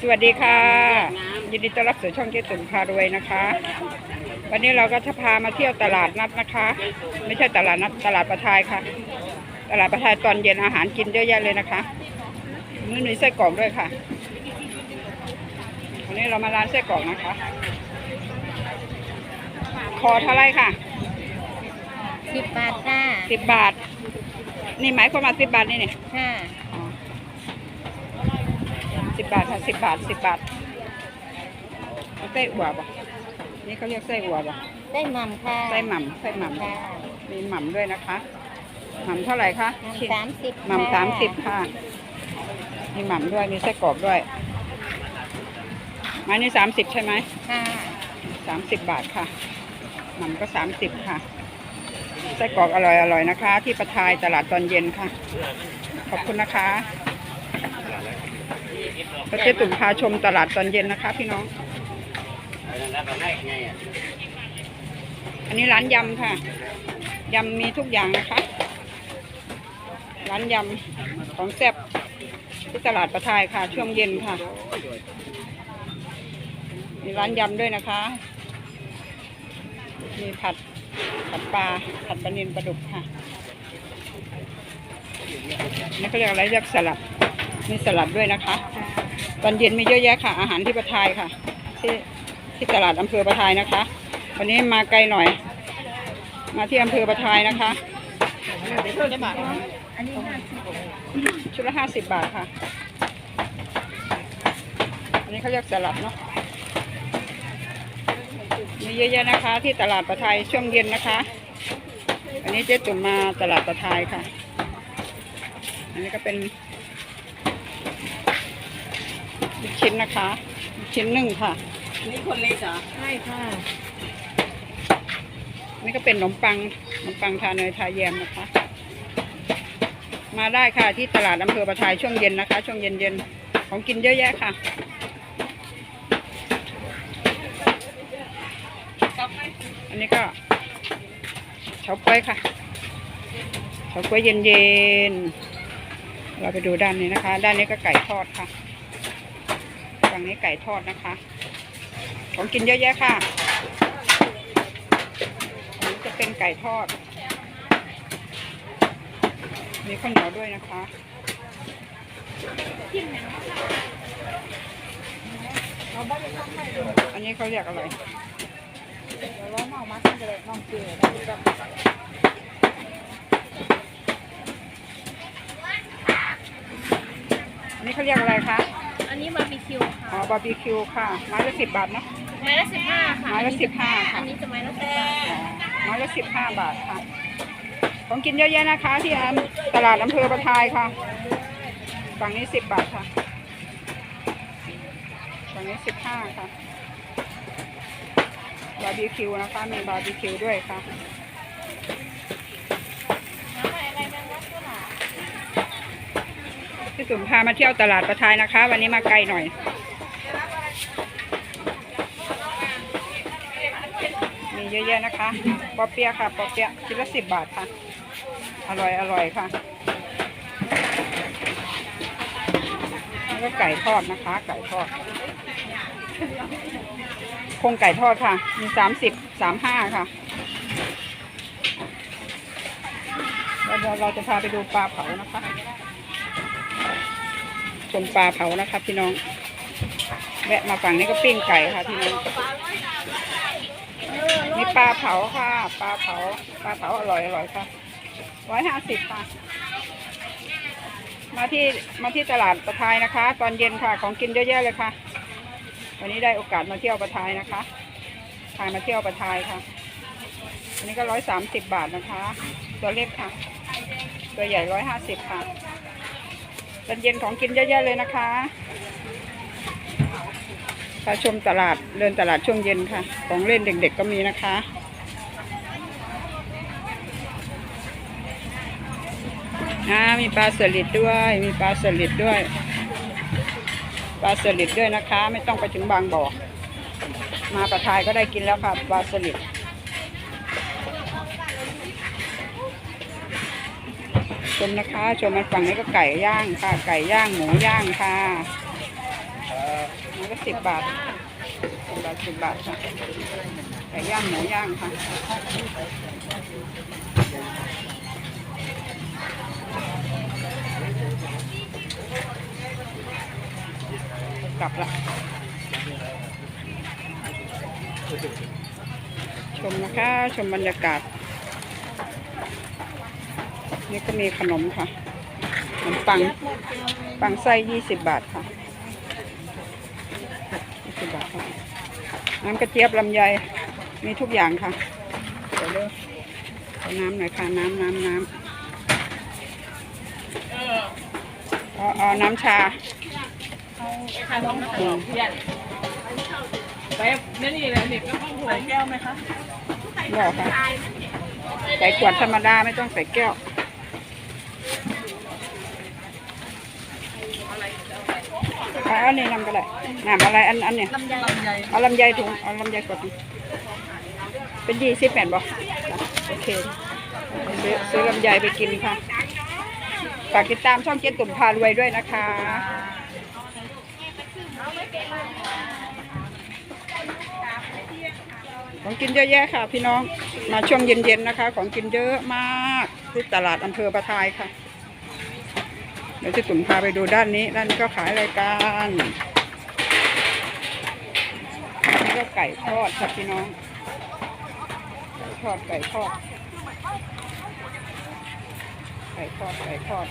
สวัสดีค่ะ ยินดีต้อนรับสู่ช่องเจ๊ตุ่มพารวยนะคะ วันนี้เราก็จะพามาเที่ยวตลาดนัดนะคะ ไม่ใช่ตลาดนัดตลาดประทายค่ะ ตลาดประทายตอนเย็นอาหารกินเยอะแยะเลยนะคะมื้อนี้ไส้กรอกด้วยค่ะวันนี้เรามาร้านไส้กรอกนะคะ คอเท่าไรค่ะสิบบาทค่ะสิบบาท นี่หมายความว่าสิบบาทนี่เนี่ยค่ะ สิบบาทค่ะสิบบาทสิบบาทเอาไส้อั่วป่ะนี่เขาเรียกไส้อั่วป่ะได้หม่ำค่ะไส้หม่ำไส้หม่ำค่ะมีหม่ำด้วยนะคะหม่ำเท่าไหร่คะหม่ำชิ้นสามสิบหม่ำสามสิบค่ะมีหม่ำด้วยมีไส้กรอกด้วยไม้นี่สามสิบใช่ไหมค่ะสามสิบบาทค่ะหม่ำก็สามสิบค่ะไส้กรอกอร่อยอร่อยนะคะ ที่ประทายตลาดตอนเย็นค่ะ ขอบคุณนะคะ ประเทศตุ่มพาชมตลาดตอนเย็นนะคะ พี่น้อง อันนี้ร้านยำค่ะ ยำมีทุกอย่างนะคะ ร้านยำของแซ่บที่ตลาดประทายค่ะ ช่วงเย็นค่ะ มีร้านยำด้วยนะคะ มีผัดผัดปลาผัดปลานิลปลาดุกค่ะนี่เขาเรียกอะไรเรียกสลัด มีสลัดด้วยนะคะ ตอนเย็นมีเยอะแยะค่ะ อาหารที่ประทายค่ะ ที่ที่ตลาดอำเภอประทายนะคะ วันนี้มาไกลหน่อย มาที่อำเภอประทายนะคะชุดละห้าสิบบาทค่ะ อันนี้เขาเรียกสลัดเนาะมีเยอะแยะนะคะ ที่ตลาดประทายช่วงเย็นนะคะ อันนี้เจ๊ตุ่มมาตลาดประทายค่ะ อันนี้ก็เป็น ลูกชิ้นนะคะลูกชิ้นหนึ่งค่ะ นี่คนเล็กเหรอใช่ค่ะ นี่ก็เป็นขนมปังขนมปังทาเนยทาแยมนะคะ มาได้ค่ะที่ตลาดอำเภอประทายช่วงเย็นนะคะ ช่วงเย็นเย็นๆของกินเยอะแยะค่ะอันนี้ก็เฉาก๊วยค่ะเฉาก๊วยเย็นเย็นๆ เราไปดูด้านนี้นะคะ ด้านนี้ก็ไก่ทอดค่ะฝั่งนี้ไก่ทอดนะคะ ของกินเยอะแยะค่ะอันนี้จะเป็นไก่ทอด มีข้าวเหนียวด้วยนะคะอันนี้เขาเรียกอะไรเดี๋ยวร้อนออกมาตั้งแต่น้องเกลือได้แบบ อั นนี้เขาเรียกอะไรคะ อันนี้บาร์บีคิวอ๋ค่ะอบาร์บีคิวค่ะ ไม้ละสิบบาทเนอะไม้ละสิบห้าค่ะไม้ละสิบห้าค่ะ อันนี้จะไม้ละสิบบาทอ๋อไม้ละสิบห้าบาทค่ะ ของกินเยอะแยะนะคะ ที่อำตลาดอำเภอประทายค่ะ ฝั่งนี้สิบบาทค่ะ ฝั่งนี้สิบห้าค่ะ บาร์บีคิวนะคะ มีบาร์บีคิวด้วยค่ะ พี่สุมพามาเที่ยวตลาดประทายนะคะ วันนี้มาไกลหน่อย มีเยอะแยะนะคะปอเปียะค่ะปอเปียะชิ้นละสิบบาทค่ะ อร่อยอร่อยค่ะแล้วก็ไก่ทอดนะคะ ไก่ทอดโครงไก่ทอดค่ะ มีสามสิบสามห้าค่ะแล้วเดี๋ยวเราจะพาไปดูปลาเผานะคะ มปลาเผานะคะพี่น้อง แวะมาฝั่งนี้ก็ปิ้งไก่ค่ะพี่น้องมีปลาเผาค่ะ ปลาเผา ปลาเผาอร่อยอร่อยค่ะร้อยห้าสิบค่ะ มาที่มาที่ตลาดประทายนะคะ ตอนเย็นค่ะ ของกินเยอะแยะเลยค่ะ วันนี้ได้โอกาสมาเที่ยวประทายนะคะพามาเที่ยวประทายค่ะ อันนี้ก็ร้อยสามสิบบาทนะคะ ตัวเล็กค่ะ ตัวใหญ่ร้อยห้าสิบค่ะ ตอนเย็นของกินเยอะแยะเลยนะคะพาชมตลาดเดินตลาดช่วงเย็นค่ะ ของเล่นเด็กๆก็มีนะคะอ่ามีปลาสลิดด้วย มีปลาสลิดด้วย ปลาสลิดด้วยนะคะ ไม่ต้องไปถึงบางบ่อ มาประทายก็ได้กินแล้วค่ะ ปลาสลิด ชมนะคะ ชมมันฝั่งนี้ก็ไก่ย่างค่ะ ไก่ย่างหมูย่างค่ะอันนี้ก็สิบบาทสิบบาทสิบบาทค่ะไก่ย่างหมูย่างค่ะกลับละชมนะคะ ชมบรรยากาศ นี่ก็มีขนมค่ะขนมปัง ปังไส้ยี่สิบบาทค่ะยี่สิบบาทค่ะน้ำกระเจี๊ยบลำไยมีทุกอย่างค่ะ เดี๋ยวเด้อขอน้ำหน่อยค่ะ น้ำน้ำน้ำเอาเอาน้ำชาขนมอืมเพียนไปนี่นี่เลยเด็กก็ต้องหัวแก้วไหมคะบอกค่ะใส่ขวดธรรมดาไม่ต้องใส่แก้ว เอาอันนี้นำก็ได้น้ำอะไรอันอันเนี่ยลำไยลำไยเอาลำไยถุงเอาลำไยกดดิเป็นยี่สิบแปดบอกโอเคซื้อซื้อลำไยไปกินค่ะฝากติดตามช่องเจ๊ตุ่มพารวยด้วยนะคะของกินเยอะแยะค่ะ พี่น้องมาช่วงเย็นๆนะคะ ของกินเยอะมากที่ตลาดอำเภอประทายค่ะเดี๋ยวจะตุ่มพาไปดูด้านนี้ ด้านนี้ก็ขายรายการนี่ก็ไก่ทอดค่ะพี่น้อง ไก่ทอดไก่ทอด ไก่ทอดไก่ทอด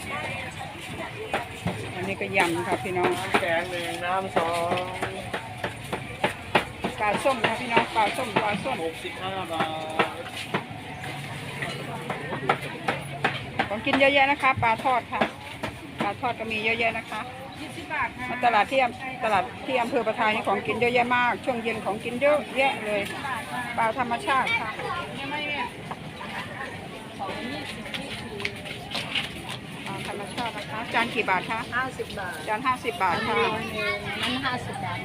อันนี้ก็ยำค่ะพี่น้องแกงหนึ่งน้ำสองปลาส้มค่ะพี่น้องปลาส้มปลาส้มหกสิบห้าบาทของกินเยอะแยะนะคะ ปลาทอดค่ะ ลาทอดก็มีเยอะแยะนะคะยี่สิบบาทค่ะมาตลาดที่อำตลาดที่อำเภอประทายนี่ของกินเยอะแยะมาก ช่วงเย็นของกินเยอะแยะเลยปลาธรรมชาติค่ะเนี่ยไม่เนี่ยของยี่สิบยี่สิบปลาธรรมชาตินะคะจานกี่บาทคะห้าสิบบาท จานห้าสิบบาทค่ะร้อยหนึ่งนั้นห้าสิบบาท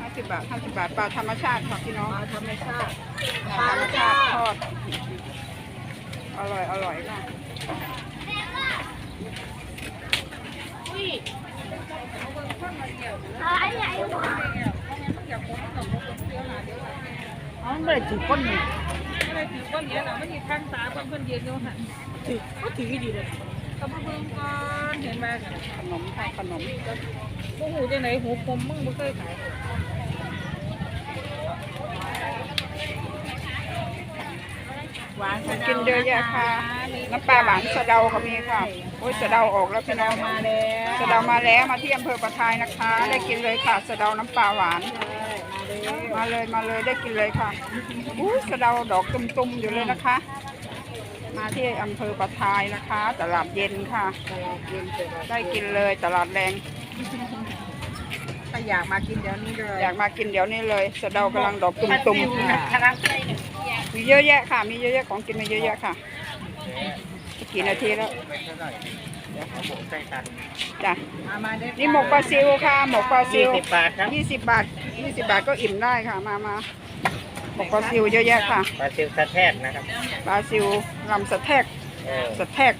ห้าสิบบาทห้าสิบบาทปลาธรรมชาติค่ะพี่น้องมาธรรมชาติปลาธรรมชาติทอดอร่อยอร่อยค่ะ อ๋อมันเลยถือก้นนี่อะไรถือก้อนเนี้ยนะมันมีข้างตาเพื่อนเย็นอยู่หันถือก็ถือดีเลยเขามาเบิ่งก่อนเห็นไหมขนมค่ะขนมพวกหูจังไหนหูคมมึงไม่เคยขายหวานกินเยอะแยะค่ะ น้ำปลาหวานสะเดาก็มีค่ะ อ้ยสะเดาออกแล้วพี่น้องมาแล้วสะเดามาแล้วมาที่อำเภอประทายนะคะ ได้กินเลยค่ะสะเดาน้ำปลาหวาน มาเลยมาเลยได้กินเลยค่ะอู้สะเดาดอกตุ่มๆอยู่เลยนะคะ มาที่อำเภอประทายนะคะ ตลาดเย็นค่ะ ได้กินเลยตลาดแรงถ้าอยากมากินเดี๋ยวนี้เลยอยากมากินเดี๋ยวนี้เลยสะเดากำลังดอกตุ่มๆคณะมีเยอะแยะค่ะ มีเยอะแยะของกินมีเยอะแยะค่ะ กี่นาทีแล้วไม่เท่าไหร่เดี๋ยวเขาบอกใส่ตันจ้ะมามาได้นี่หมกปลาซิวค่ะหมกปลาซิยี่วสิบบาทครับยี่สิบบาทยี่สิบบาทก็อิ่มได้ค่ะมามาหมกปลาซิวเยอะแยะค่ะปลาซิลสะแทกนะครับปลาซิวลำสะแทกเออสะแทก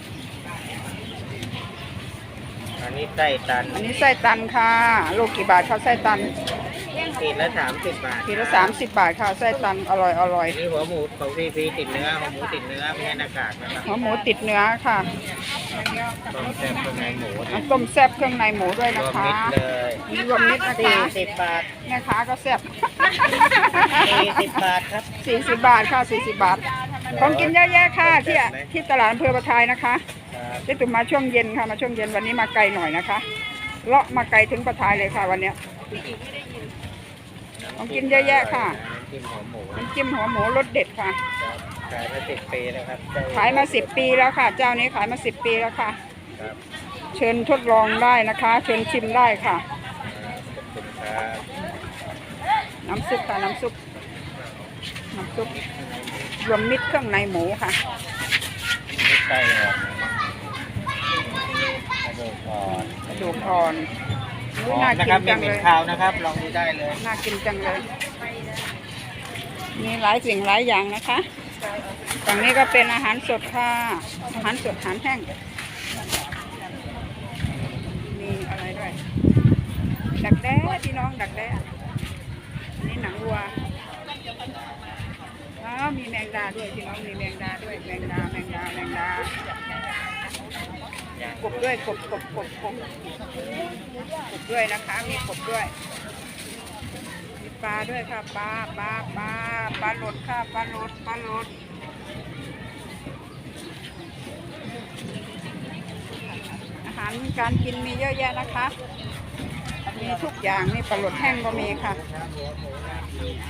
อันนี้ไส้ตัน อันนี้ไส้ตันค่ะลูกกี่บาทคะไส้ตัน ขีดละสามสิบบาทขีดละสามสิบบาทค่ะไส้ตันอร่อยอร่อยอันนี้หัวหมูของพีพีติดเนื้อหัวหมูติดเนื้อไม่ใช่หน้ากากนะครับหัวหมูติดเนื้อค่ะต้มแซ่บข้างในหมูน้ำต้มแซ่บเครื่องในหมูด้วยรนะวมคะมิตรเลยมีรวมมิตรนะสี่คะสิบบาทแม่ค้าก็แซ่บสี่สิบบาทครับสี่สิบบาทค่ะสี่สิบบาทของกินเยอะแยะค่ะที่ที่ตลาดอำเภอประทายนะคะครับเจ๊ตุ่มมาช่วงเย็นค่ะมาช่วงเย็นวันนี้มาไกลหน่อยนะคะเลาะมาไกลถึงประทายเลยค่ะวันเนี้ย ของกินเยอะแยะค่ะกินหัวหมูน้ำจิ้มหัวหมูรสเด็ดค่ะขายมาสิบปีแล้วครับเจ้ขายมาสิบปีแล้วค่ะ เจ้านี้ขายมาสิบปีแล้วค่ะ ครับเชิญทดลองได้นะคะ เชิญชิมได้ค่ะ ขอบคุณครับน้ำซุปค่ะน้ำซุป น้ำซุปรวมมิตรเครื่องในหมูค่ะนี่ไส้อ่อนกระดูกอ่อนกระดูกอ่อนอุ๊ย หอน่ามนะกิครับนไม่จังเหม็เลนยคาวนะครับ ลองดูได้เลยน่ากินจังเลย มีหลายสิ่งหลายอย่างนะคะฝั่งนี้ก็เป็นอาหารสดค่ะ อาหารสดอาหารแห้ง มีอะไรด้วย ดักแด้พี่น้องดักแด้อันนี้หนังวัวอ๋อมีแมงดาด้วยพี่น้องมีแมงดาด้วย แมงดา แมงดา แมงดา กบด้วยกบกบกบกบกบด้วยนะคะ มีกบด้วย มีปลาด้วยค่ะปลาปลาปลาปลาหลดค่ะปลาหลดปลาหลดอาหารการกินมีเยอะแยะนะคะมีทุกอย่างนี่ปลาหลดแห้งก็มีค่ะ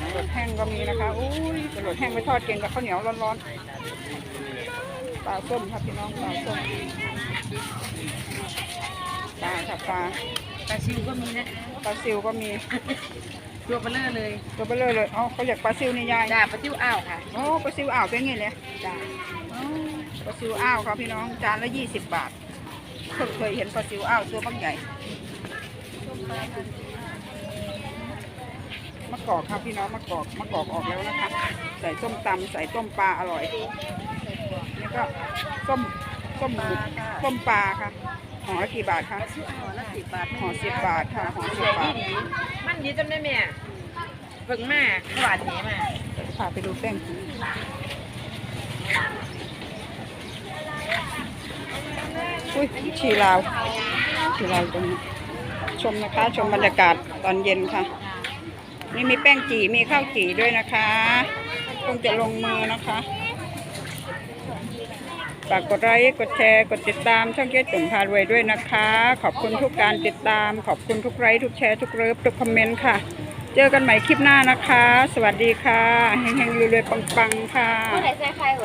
ปลาหลดแห้งก็มีนะคะอุ้ยปลาหลดแห้งไปทอดกินกับข้าวเหนียวร้อนๆปลาส้มครับพี่น้องปลาส้ม ปลาค่ะปลาปลาซิวก็มีนะปลาซิวก็มีตัวเบลเลอร์เลยตัวเบลอเลยอ๋อเขาเรียกปลาซิวนี่ยายจ้าปลาซิวอ้าวค่ะโอ้ปลาซิวอ่าวเป็นไงเนี่ยจ้าอ๋อปลาซิวอ่าวครับพี่น้องจานละยี่สิบบาทเพิ่งเคยเห็นปลาซิวอ่าวตัวบักใหญ่มะกอกครับพี่น้องมะกอกมะกอกออกแล้วนะคะ ใส่ส้มตำใส่ต้มปลาอร่อยนี่ก็ส้มส้ม หมูส้มปลาค่ะห่อละกี่บาทคะห่อละสิบบาทห่อสิบบาทค่ะห่อสิบบาทมันดีจำได้แม่เพิ่งมาหวานนี้มาพาไปดูแป้งอุ้ยชีลาวชีลาวตรงนี้ชมนะคะ ชมบรรยากาศตอนเย็นค่ะ นี่มีแป้งจี่มีข้าวจี่ด้วยนะคะคงจะลงมือนะคะ ฝากกดไลค์กดแชร์กดติดตามช่องเจ๊จุ่มพารวยด้วยนะคะ ขอบคุณทุกการติดตาม ขอบคุณทุกไลค์ทุกแชร์ทุกเลิฟทุกคอมเมนต์ค่ะ เจอกันใหม่คลิปหน้านะคะ สวัสดีค่ะเฮงๆรวยๆปังๆค่ะ ผู้ใดใส่ใครเหรอ